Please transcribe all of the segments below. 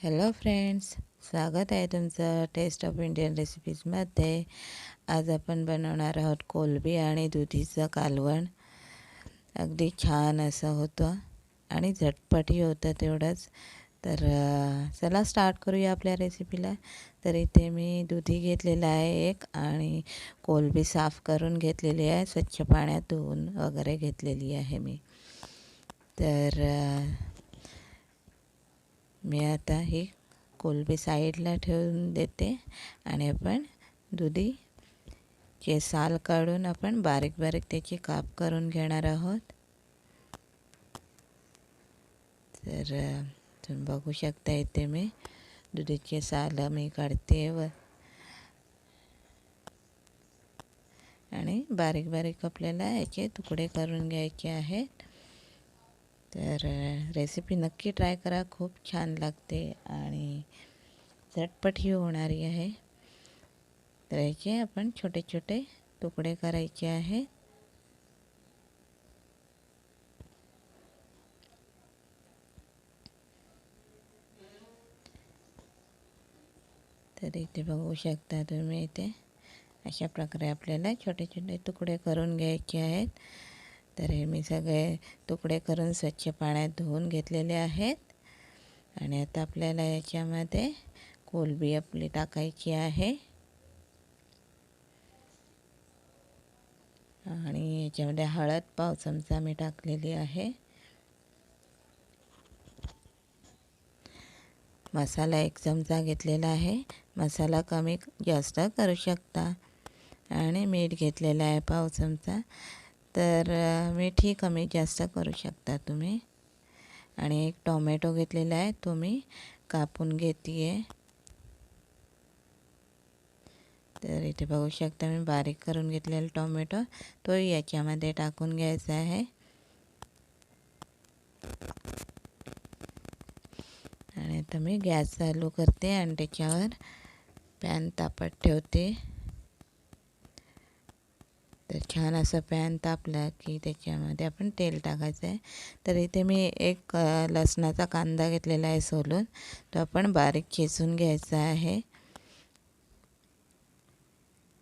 Hello friends स्वागत आहे तुमचं टेस्ट ऑफ इंडियन रेसिपीजमध्ये आज आपण बनवणार आहोत कोलबी आणि दुधीचं कालवण. अगदी छान असं होतं आणि झटपटही होतं तेवढंच. तर चला स्टार्ट करूया आपल्या रेसिपीला तर इथे मी दुधी घेतलेला आहे एक आणि कोलबी साफ करून घेतलेली आहे. स्वच्छ पाण्यात धुवून वगैरे घेतलेली आहे मी. तर मी आता ही कोलबी साईडला ठेवून देते आणि आपण दुधीचे साल काढून आपण बारीक बारीक त्याची काप करून घेणार आहोत. तर तुम्ही बघू शकता इथे मी दुधीचे साल मी काढते व आणि बारीक बारीक आपल्याला याचे तुकडे करून घ्यायचे आहेत. तर रेसिपी नक्की ट्राय करा. खूप छान लागते आणि झटपटही होणारी आहे. तर याचे आपण छोटे छोटे तुकडे करायचे आहे. तर इथे बघू शकता तुम्ही इथे अशा प्रकारे आपल्याला छोटे छोटे तुकडे करून घ्यायचे आहेत. तर हे मी सगळे तुकडे करून स्वच्छ पाण्यात धुवून घेतलेले आहेत. आणि आता आपल्याला याच्यामध्ये कोलबी आपली टाकायची आहे. आणि याच्यामध्ये हळद पाव चमचा मी टाकलेली आहे. मसाला एक चमचा घेतलेला आहे. मसाला कमी जास्त करू शकता. आणि मीठ घेतलेलं आहे पाव चमचा. तर मीठही कमी जास्त करू शकता तुम्ही. आणि एक टोमॅटो घेतलेला आहे तो मी कापून घेते आहे तर इथे बघू शकता मी बारीक करून घेतलेला टोमॅटो तोही याच्यामध्ये टाकून घ्यायचा आहे. आणि आता मी गॅस चालू करते आणि त्याच्यावर पॅन तापत ठेवते. तर छान असं पॅन तापला की त्याच्यामध्ये आपण तेल टाकायचं आहे. तर इथे मी एक लसणाचा कांदा घेतलेला आहे सोलून. तो आपण बारीक खेचून घ्यायचा आहे.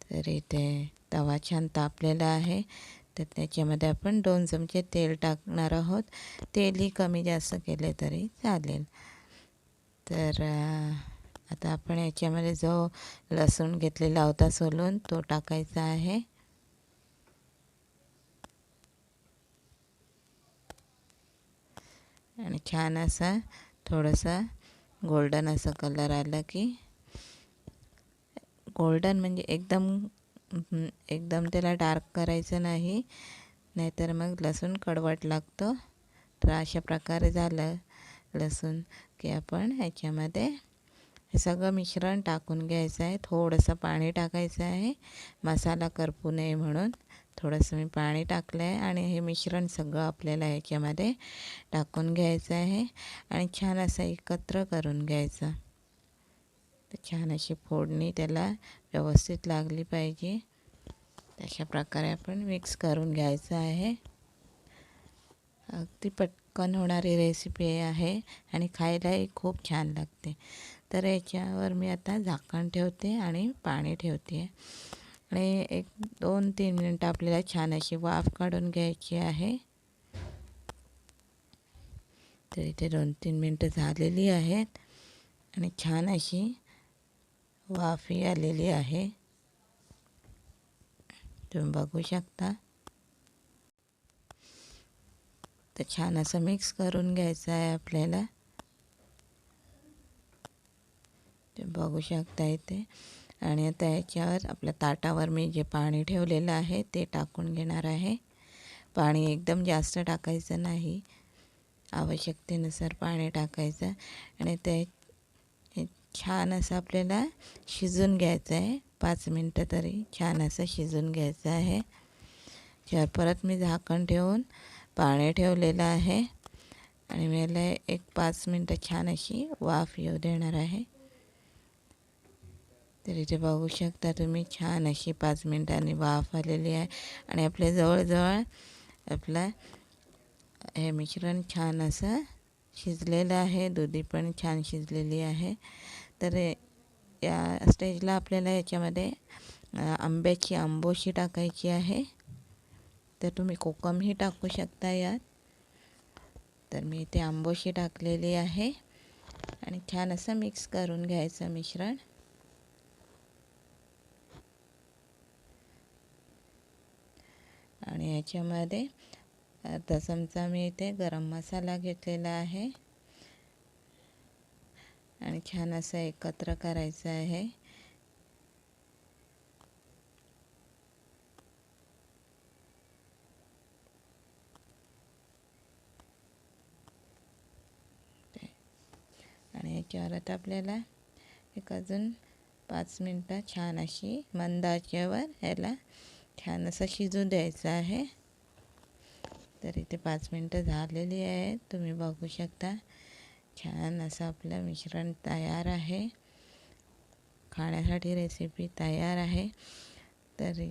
तर इथे तवा छान तापलेला आहे. तर त्याच्यामध्ये आपण दोन चमचे तेल टाकणार आहोत. तेलही कमी जास्त केले तरी चालेल. तर आता आपण याच्यामध्ये जो लसूण घेतलेला होता सोलून तो टाकायचा आहे. आणि छान असा थोडंसं गोल्डन असं कलर आलं की गोल्डन म्हणजे एकदम एकदम त्याला डार्क करायचं नाही नाहीतर मग लसूण कडवट लागतो. तर अशा प्रकारे झालं लसूण की आपण ह्याच्यामध्ये हे सगळं मिश्रण टाकून घ्यायचं आहे. थोडंसं पाणी टाकायचं आहे. मसाला करपू नये म्हणून. थोडंसं मी पाणी टाकलं आहे आणि हे मिश्रण सगळं आपल्याला याच्यामध्ये टाकून घ्यायचं आहे. आणि छान असं एकत्र करून घ्यायचं. तर छान अशी फोडणी त्याला व्यवस्थित लागली पाहिजे. तशा प्रकारे आपण मिक्स करून घ्यायचं आहे. अगदी पटकन होणारी रेसिपी आहे आणि खायलाही खूप छान लागते. तर याच्यावर मी आता झाकण ठेवते आणि पाणी ठेवते. आणि एक दोन तीन मिनटं आपल्याला छान अशी वाफ काढून घ्यायची आहे. तर इथे दोन तीन मिनटं झालेली आहेत आणि छान अशी वाफही आलेली आहे. तुम्ही बघू शकता. तर छान असं मिक्स करून घ्यायचं आहे आपल्याला. तुम्ही बघू शकता इथे. आणि आता याच्यावर आपल्या ताटावर मी जे पाणी ठेवलेलं आहे ते टाकून घेणार आहे. पाणी एकदम जास्त टाकायचं नाही. आवश्यकतेनुसार पाणी टाकायचं आणि ते छान असं आपल्याला शिजून घ्यायचं आहे. पाच मिनटं तरी छान असं शिजून घ्यायचं आहे. त्यावर परत मी झाकण ठेवून पाणी ठेवलेलं आहे. आणि मला एक पाच मिनटं छान अशी वाफ येऊ देणार आहे. तर इथे बघू शकता तुम्ही. छान अशी पाच मिनटांनी वाफ आलेली आहे. आणि आपल्या जवळजवळ आपलं हे मिश्रण छान असं शिजलेलं आहे. दुधी पण छान शिजलेली आहे. तर या स्टेजला आपल्याला याच्यामध्ये आंब्याची आंबोशी टाकायची आहे. तर तुम्ही कोकमही टाकू शकता यात. तर मी इथे आंबोशी टाकलेली आहे. आणि छान असं मिक्स करून घ्यायचं मिश्रण आणि याच्यामध्ये अर्धा चमचा मी इथे गरम मसाला घेतलेला आहे. आणि छान असं एकत्र करायचं आहे. आणि याच्यावर आता आपल्याला एक अजून पाच मिनटं छान अशी मंदाच्यावर ह्याला छान असं शिजू द्यायचं आहे. तर इथे पाच मिनटं झालेली आहे तुम्ही बघू शकता. छान असं आपलं मिश्रण तयार आहे. खाण्यासाठी रेसिपी तयार आहे. तर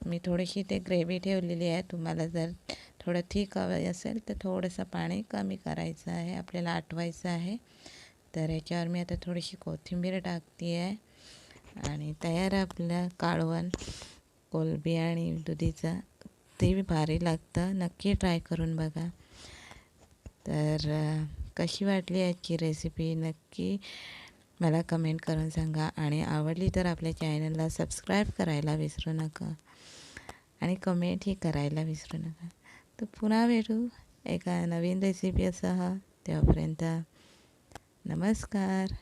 मी थोडीशी ते ग्रेव्ही ठेवलेली आहे. तुम्हाला जर थोडं ठीक हवं असेल तर थोडंसं पाणी कमी करायचं आहे. आपल्याला आटवायचं आहे. तर याच्यावर मी आता थोडीशी कोथिंबीर टाकते आहे आणि तयार आपलं काळवण. कोलबी आणि दुधीचा ते भारी लागतं. नक्की ट्राय करून बघा. तर कशी वाटली याची रेसिपी नक्की मला कमेंट करून सांगा. आणि आवडली तर आपल्या चॅनलला सबस्क्राईब करायला विसरू नका. आणि कमेंटही करायला विसरू नका. तर पुन्हा भेटू एका नवीन रेसिपीसह तेव्हापर्यंत नमस्कार.